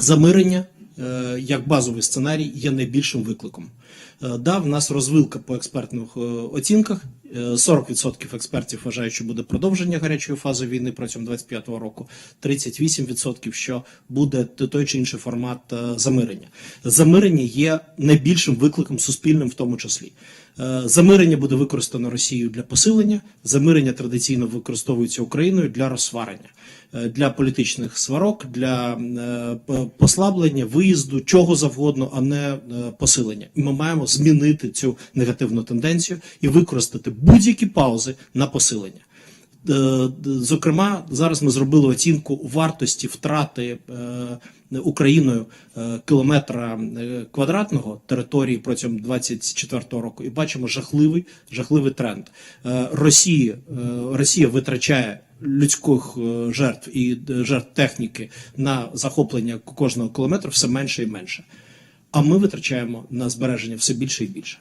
Замирення е, як базовий сценарій є найбільшим викликом. Е, Да, в нас розвилка по експертних е, оцінках. Е, 40% експертів вважають, що буде продовження гарячої фази війни протягом 25-го року. 38% що буде той чи інший формат замирення. Замирення є найбільшим викликом суспільним, в тому числі. Е, Замирення буде використано Росією для посилення. Замирення традиційно використовується Україною для розсварення, е, для політичних сварок, для е, послаблення, виїзду, чого завгодно, а не посилення. І ми маємо змінити цю негативну тенденцію і використати будь-які паузи на посилення. Е, Зокрема, зараз ми зробили оцінку вартості втрати е, Україною е, кілометра квадратного території протягом 24 року, і бачимо жахливий, жахливий тренд. Е, Росія, витрачає людських жертв і жертв техніки на захоплення кожного кілометра все менше і менше. А ми витрачаємо на збереження все більше і більше.